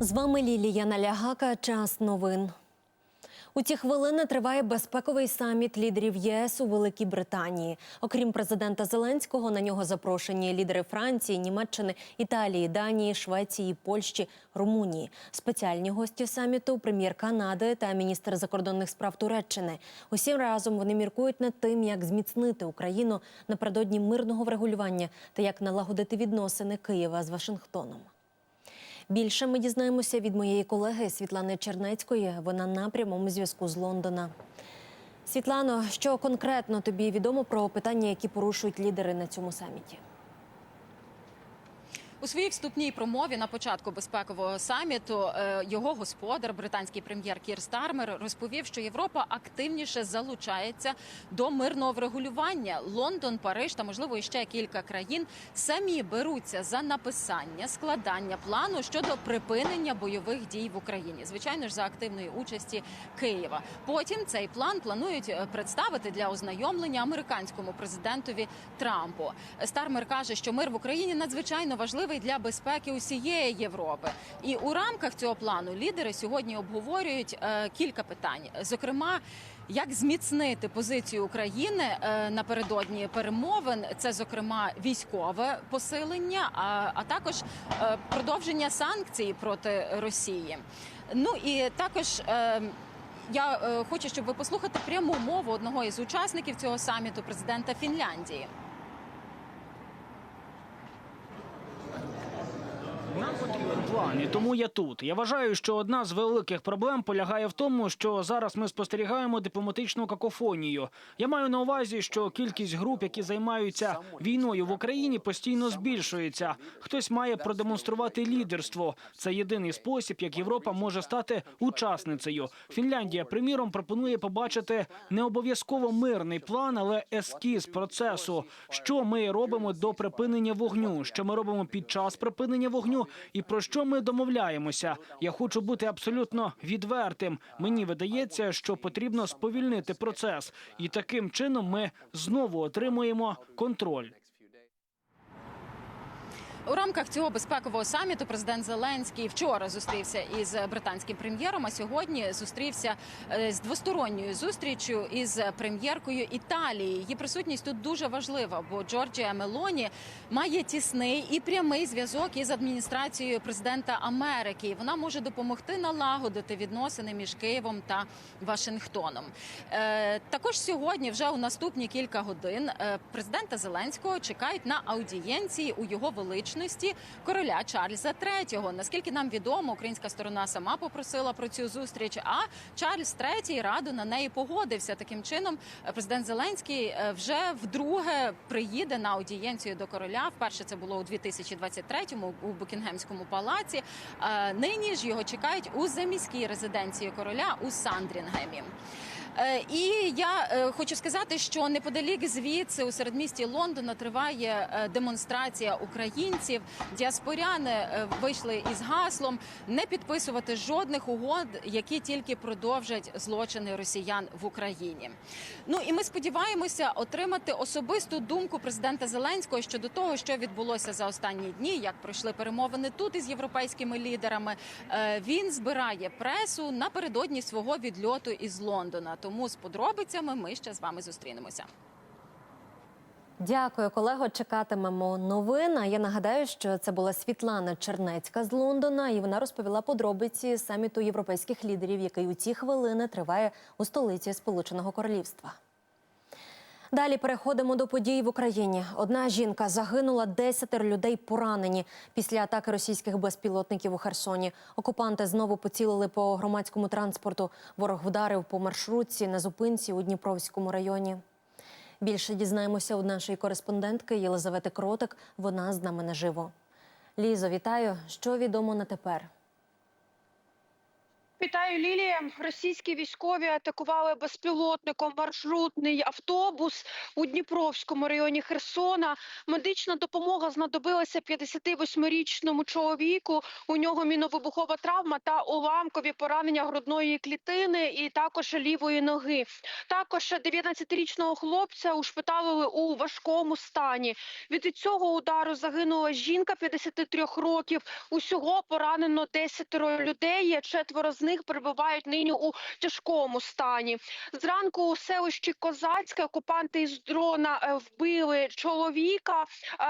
З вами Лілія Налягака. Час новин. У ці хвилини триває безпековий саміт лідерів ЄС у Великій Британії. Окрім президента Зеленського, на нього запрошені лідери Франції, Німеччини, Італії, Данії, Швеції, Польщі, Румунії. Спеціальні гості саміту прем'єр Канади та міністр закордонних справ Туреччини. Усі разом вони міркують над тим, як зміцнити Україну напередодні мирного врегулювання та як налагодити відносини Києва з Вашингтоном. Більше ми дізнаємося від моєї колеги Світлани Чернецької. Вона на прямому зв'язку з Лондона. Світлано, що конкретно тобі відомо про питання, які порушують лідери на цьому саміті? У своїй вступній промові на початку безпекового саміту е, його господар, британський прем'єр Кір Стармер, розповів, що Європа активніше залучається до мирного врегулювання. Лондон, Париж та можливо ще кілька країн самі беруться за написання складання плану щодо припинення бойових дій в Україні. Звичайно ж, за активної участі Києва. Потім цей план планують е, представити для ознайомлення американському президентові Трампу. Стармер каже, що мир в Україні надзвичайно важливий для безпеки усієї Європи. І у рамках цього плану лідери сьогодні обговорюють е, кілька питань, зокрема. Як зміцнити позицію України е, напередодні перемовин? Це зокрема військове посилення, а, а також е, продовження санкцій проти Росії. Ну і також. Я хочу, щоб ви послухати пряму мову одного із учасників цього саміту, президента Фінляндії. 한번 план, і тому я тут. Я вважаю, що одна з великих проблем полягає в тому, що зараз ми спостерігаємо дипломатичну какофонію. Я маю на увазі, що кількість груп, які займаються війною в Україні, постійно збільшується. Хтось має продемонструвати лідерство. Це єдиний спосіб, як Європа може стати учасницею. Фінляндія, приміром, пропонує побачити не обов'язково мирний план, але ескіз процесу. Що ми робимо до припинення вогню? Що ми робимо під час припинення вогню? І про що ми домовляємося? Я хочу бути абсолютно відвертим. Мені видається, що потрібно сповільнити процес, і таким чином ми знову отримуємо контроль. У рамках цього безпекового саміту президент Зеленський вчора зустрівся із британським прем'єром. А сьогодні зустрівся е, з двосторонньою зустрічю із прем'єркою Італії. Її присутність тут дуже важлива, бо Джорджія Мелоні має тісний і прямий зв'язок із адміністрацією президента Америки. Вона може допомогти налагодити відносини між Києвом та Вашингтоном. Е, Також сьогодні, вже у наступні кілька годин, е, президента Зеленського чекають на аудієнції у його величності короля Чарльза III. Наскільки нам відомо, українська сторона сама попросила про цю зустріч. А Чарльз III радо на неї погодився. Таким чином, е, президент Зеленський е, вже вдруге приїде на аудієнцію до короля. Вперше це було у 2023-му у Букінгемському палаці. Е, Нині ж його чекають у заміській резиденції короля у Сандрінгемі. Е, І я е, хочу сказати, що неподалік звідси у середмісті Лондона триває е, демонстрація українців. Діаспоряни вийшли із гаслом не підписувати жодних угод, які тільки продовжать злочини росіян в Україні. Ну і ми сподіваємося отримати особисту думку президента Зеленського щодо того, що відбулося за останні дні, як пройшли перемовини тут із європейськими лідерами. Він збирає пресу напередодні свого відльоту із Лондона. Тому з подробицями ми ще з вами зустрінемося. Дякую, колего. Чекатимемо новин. А Я нагадаю, що це була Світлана Чернецька з Лондона, і вона розповіла подробиці саміту європейських лідерів, який у ці хвилини триває у столиці Сполученого Королівства. Далі переходимо до подій в Україні. Одна жінка загинула, десятеро людей поранені після атаки російських безпілотників у Херсоні. Окупанти знову поцілили по громадському транспорту. Ворог вдарив по маршрутці на зупинці у Дніпровському районі. Більше дізнаємося у нашої кореспондентки Єлизавети Кротик. Вона з нами наживо. Лізо, вітаю. Що відомо на тепер? Вітаю, Лілія. Російські військові атакували безпілотником маршрутний автобус у Дніпровському районі Херсона. Медична допомога знадобилася 58-річному чоловіку. У нього міновибухова травма та уламкові поранення грудної клітини і також лівої ноги. Також 19-річного хлопця ушпиталили у важкому стані. Від цього удару загинула жінка 53 років. Усього поранено 10 людей. Четверо з них перебувають нині у тяжкому стані. Зранку у селищі Козацьке окупанти із дрона е, вбили чоловіка е,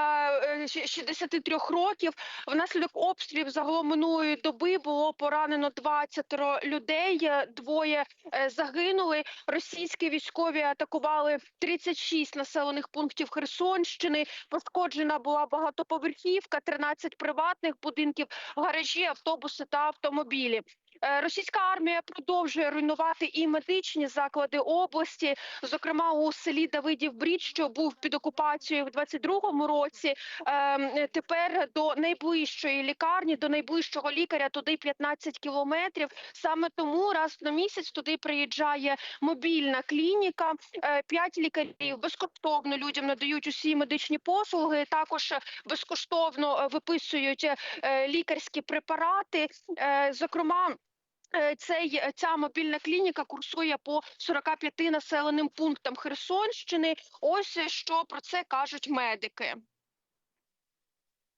е, 63 років. Внаслідок обстрілів загалом минулої доби було поранено 20 людей. е, Двоє е, загинули. Російські військові атакували 36 населених пунктів Херсонщини. Пошкоджена була багатоповерхівка, 13 приватних будинків, гаражі, автобуси та автомобілі. Е, Російська армія продовжує руйнувати і медичні заклади області, зокрема у селі Давидів Брід, що був під окупацією в 22-му році. Ем, Тепер до найближчої лікарні, до найближчого лікаря туди 15 кілометрів. Саме тому раз на місяць туди приїжджає мобільна клініка. Е, П'ять лікарів безкоштовно людям надають усі медичні послуги. Також безкоштовно е, виписують лікарські препарати. Зокрема. Е, Цей ця мобільна клініка курсує по 45 населеним пунктам Херсонщини. Ось е, що про це кажуть медики.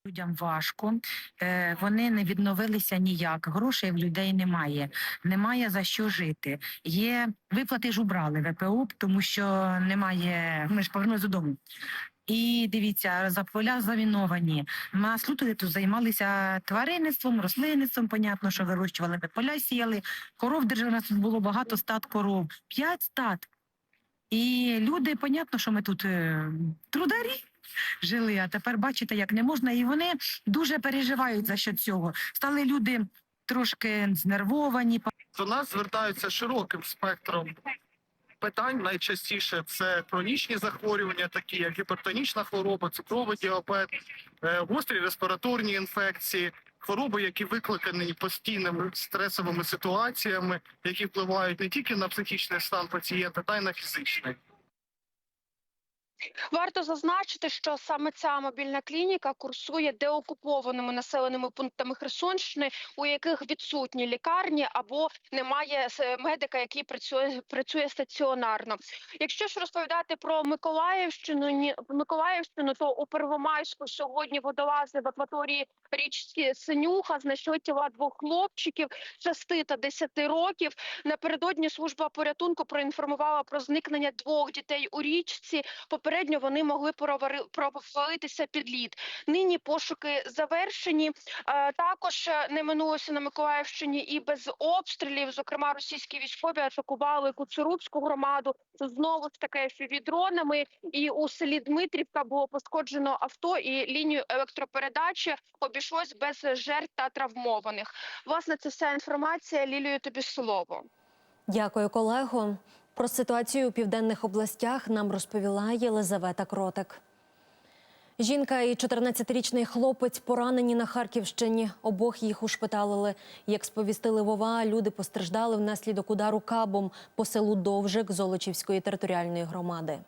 Людям важко, е, вони не відновилися ніяк. Грошей в людей немає, немає за що жити. Є виплати ж убрали ВПО, тому що немає. Ми ж повернулися додому. І дивіться, за поля заміновані. Нас люди тут займалися тваринництвом, рослинництвом. Понятно, що вирощували ми поля, сіяли. Коров держали. У нас тут було багато стад коров. П'ять стад. І люди, понятно, що ми тут е, трударі жили, а тепер бачите, як не можна, і вони дуже переживають за що цього. Стали люди трошки знервовані. до нас звертаються широким спектром питань. Найчастіше це хронічні захворювання, такі як гіпертонічна хвороба, цукровий діабет, е, гострі респіраторні інфекції, хвороби, які викликані постійними стресовими ситуаціями, які впливають не тільки на психічний стан пацієнта, та й на фізичний. Варто зазначити, що саме ця мобільна клініка курсує деокупованими населеними пунктами Херсонщини, у яких відсутні лікарні або немає медика, який працює працює стаціонарно. Якщо ж розповідати про Миколаївщину, ні Миколаївщину, то у Первомайську сьогодні водолази в акваторії річці Синюха знайшли тіла двох хлопчиків 6 та 10 років. Напередодні служба порятунку проінформувала про зникнення двох дітей у річці. Попередньо вони могли провалитися під лід. Нині пошуки завершені. Також е, не минулося на Миколаївщині і без обстрілів. Зокрема, російські військові атакували Куцурубську громаду знову ж таки FPV-дронами. І у селі Дмитрівка було пошкоджено авто і лінію електропередачі. Обійшлось без жертв та травмованих. Власне, це вся інформація. Лілію тобі слово. Дякую, колего. Про ситуацію у південних областях нам розповіла Єлизавета Кротик. Жінка і 14-річний хлопець поранені на Харківщині. Обох їх ушпиталили. Як сповістили Вова, люди постраждали внаслідок удару кабом по селу Довжик Золочівської територіальної громади.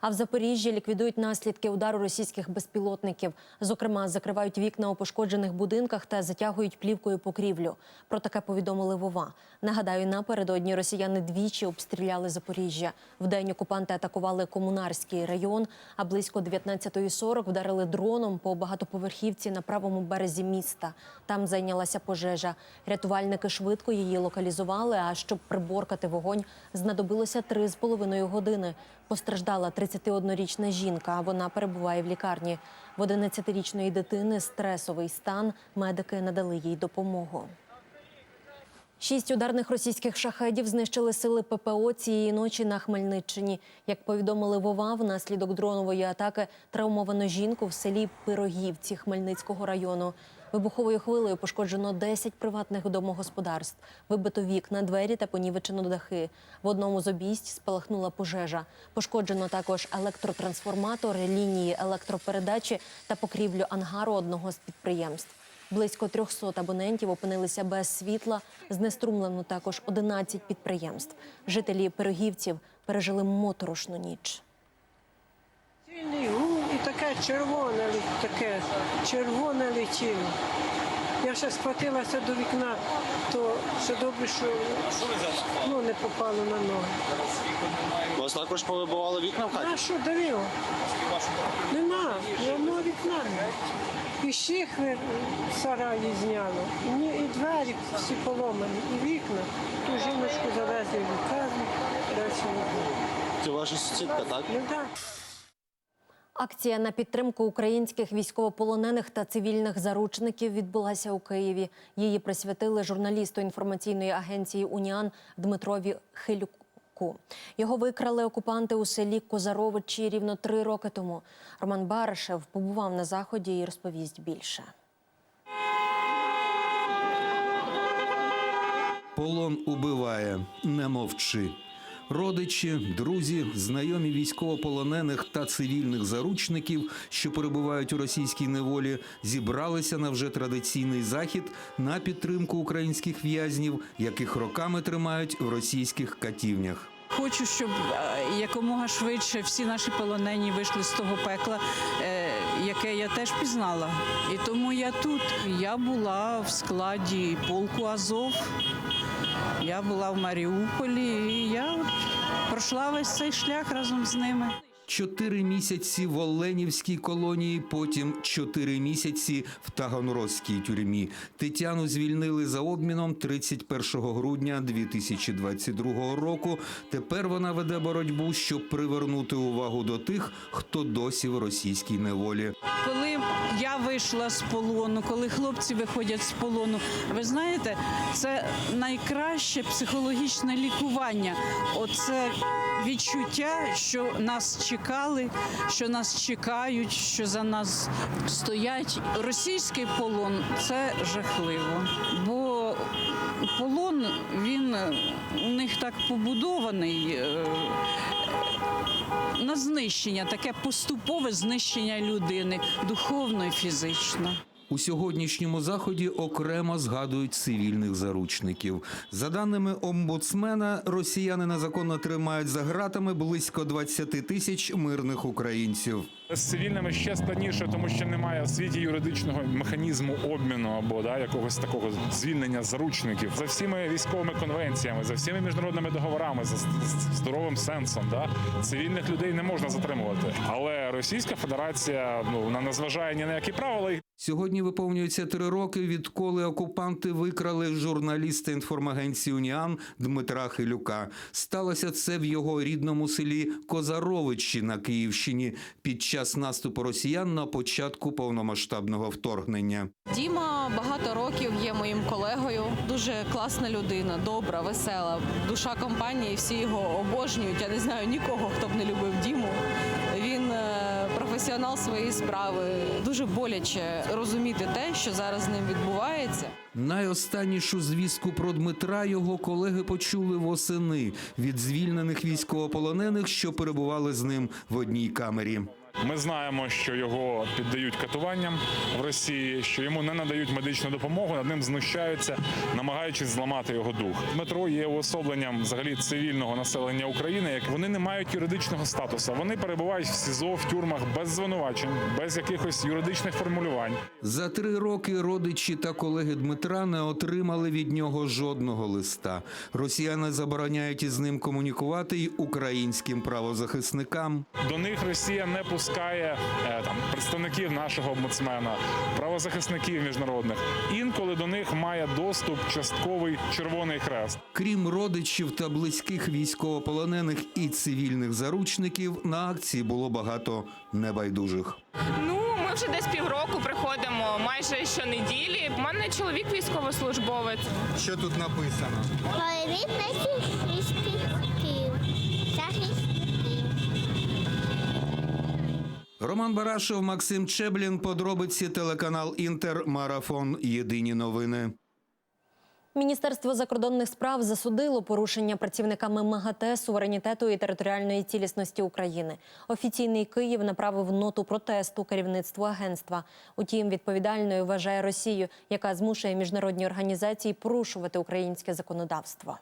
А в Запоріжжі ліквідують наслідки удару російських безпілотників. Зокрема, закривають вікна у пошкоджених будинках та затягують плівкою покрівлю. Про таке повідомили Вова. Нагадаю, напередодні росіяни двічі обстріляли Запоріжжя. Вдень окупанти атакували комунарський район, а близько 19.40 вдарили дроном по багатоповерхівці на правому березі міста. Там зайнялася пожежа. Рятувальники швидко її локалізували. А щоб приборкати вогонь, знадобилося три з половиною години. Постраждала 31-річна жінка. Вона перебуває в лікарні. В 11-річної дитини стресовий стан. Медики надали їй допомогу. Шість ударних російських шахедів знищили сили ППО цієї ночі на Хмельниччині. Як повідомили Вова, внаслідок дронової атаки травмовано жінку в селі Пирогівці Хмельницького району. Вибуховою хвилею пошкоджено 10 приватних домогосподарств, вибито вікна, двері та понівечено дахи. В одному з обійсть спалахнула пожежа. Пошкоджено також електротрансформатор, лінії електропередачі та покрівлю ангару одного з підприємств. Близько 300 абонентів опинилися без світла. Знеструмлено також 11 підприємств. Жителі пирогівців пережили моторошну ніч. І таке червоне, таке червоне летіло. Я ще схватилася до вікна, то все добре, що ну, не попало на ноги. У вас також повибивали вікна в А що давило? Нема, ні одного вікна. І шихви в сараї зняло, і, ні- і двері всі поломані, і вікна. Ту жіночку завезли в лікарню, далі було. Це ваша сусідка, так? Ну так. Акція на підтримку українських військовополонених та цивільних заручників відбулася у Києві. Її присвятили журналісту інформаційної агенції Уніан Дмитрові Хилюку. Його викрали окупанти у селі Козаровичі рівно три роки тому. Роман Баришев побував на заході і розповість більше. Полон убиває, не мовчи. Родичі, друзі, знайомі військовополонених та цивільних заручників, що перебувають у російській неволі, зібралися на вже традиційний захід на підтримку українських в'язнів, яких роками тримають в російських катівнях. Хочу, щоб е, якомога швидше всі наші полонені вийшли з того пекла, е, яке я теж пізнала. І тому я тут. Я була в складі полку Азов, я була в Маріуполі, і я пройшла весь цей шлях разом з ними. Чотири місяці в Оленівській колонії, потім чотири місяці в Таганрозькій тюрмі. Тетяну звільнили за обміном 31 грудня 2022 року. Тепер вона веде боротьбу, щоб привернути увагу до тих, хто досі в російській неволі. Коли я вийшла з полону, коли хлопці виходять з полону, ви знаєте, це найкраще психологічне лікування. Оце відчуття, що нас чекали, що нас чекають, що за нас стоять. Російський полон це жахливо, бо полон він у них так побудований. е, на знищення, таке поступове знищення людини, духовно і фізично. У сьогоднішньому заході окремо згадують цивільних заручників. За даними омбудсмена, росіяни незаконно тримають за ґратами близько 20 тисяч мирних українців. З цивільними ще складніше, тому що немає в світі юридичного механізму обміну або да, якогось такого звільнення заручників за всіми військовими конвенціями, за всіми міжнародними договорами, за здоровим сенсом. Да, цивільних людей не можна затримувати. Але Російська Федерація ну вона не зважає ні на які правила. Сьогодні виповнюється три роки, відколи окупанти викрали журналіста інформагенції Уніан Дмитра Хилюка. Сталося це в його рідному селі Козаровичі на Київщині під час наступу росіян на початку повномасштабного вторгнення. Діма багато років є моїм колегою. Дуже класна людина, добра, весела, душа компанії. Всі його обожнюють. Я не знаю нікого, хто б не любив Діму. Професіонал своєї справи. Дуже боляче розуміти те, що зараз з ним відбувається. Найостаннішу звістку про Дмитра його колеги почули восени від звільнених військовополонених, що перебували з ним в одній камері. Ми знаємо, що його піддають катуванням в Росії, що йому не надають медичну допомогу, над ним знущаються, намагаючись зламати його дух. Дмитро є уособленням взагалі цивільного населення України. Як вони не мають юридичного статусу, вони перебувають в СІЗО, в тюрмах без звинувачень, без якихось юридичних формулювань. За три роки родичі та колеги Дмитра не отримали від нього жодного листа. Росіяни забороняють із ним комунікувати й українським правозахисникам. До них Росія не пускає е, там представників нашого омбудсмена, правозахисників міжнародних. Інколи до них має доступ частковий Червоний Хрест. Крім родичів та близьких військовополонених і цивільних заручників, на акції було багато небайдужих. Ну, ми вже десь півроку приходимо майже щонеділі. У мене чоловік військовослужбовець. Що тут написано? Привіт наших Роман Барашев, Максим Чеблін. Подробиці телеканал Інтер. Марафон. Єдині новини. Міністерство закордонних справ засудило порушення працівниками МАГАТЕ суверенітету і територіальної цілісності України. Офіційний Київ направив ноту протесту керівництву агентства. Утім, відповідальною вважає Росію, яка змушує міжнародні організації порушувати українське законодавство.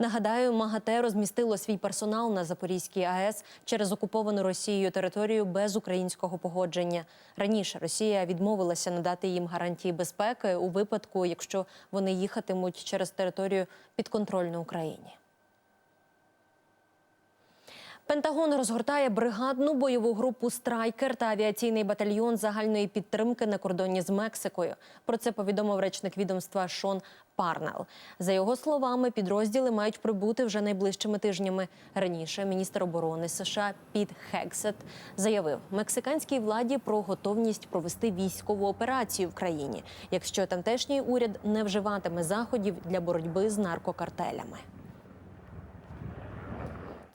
Нагадаю, МАГАТЕ розмістило свій персонал на Запорізькій АЕС через окуповану Росією територію без українського погодження. Раніше Росія відмовилася надати їм гарантії безпеки у випадку, якщо вони їхатимуть через територію підконтрольну Україні. Пентагон розгортає бригадну бойову групу Страйкер та авіаційний батальйон загальної підтримки на кордоні з Мексикою. Про це повідомив речник відомства Шон Парнел. За його словами, підрозділи мають прибути вже найближчими тижнями. Раніше міністр оборони США Піт Хексет заявив мексиканській владі про готовність провести військову операцію в країні, якщо тамтешній уряд не вживатиме заходів для боротьби з наркокартелями.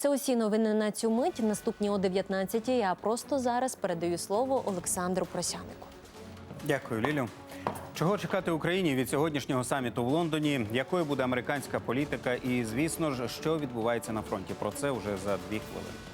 Це усі новини на цю мить. Наступні о 19-й. А просто зараз передаю слово Олександру Просянику. Дякую, Лілю. Чого чекати Україні від сьогоднішнього саміту в Лондоні? Якою буде американська політика? І звісно ж, що відбувається на фронті? Про це вже за дві хвилини.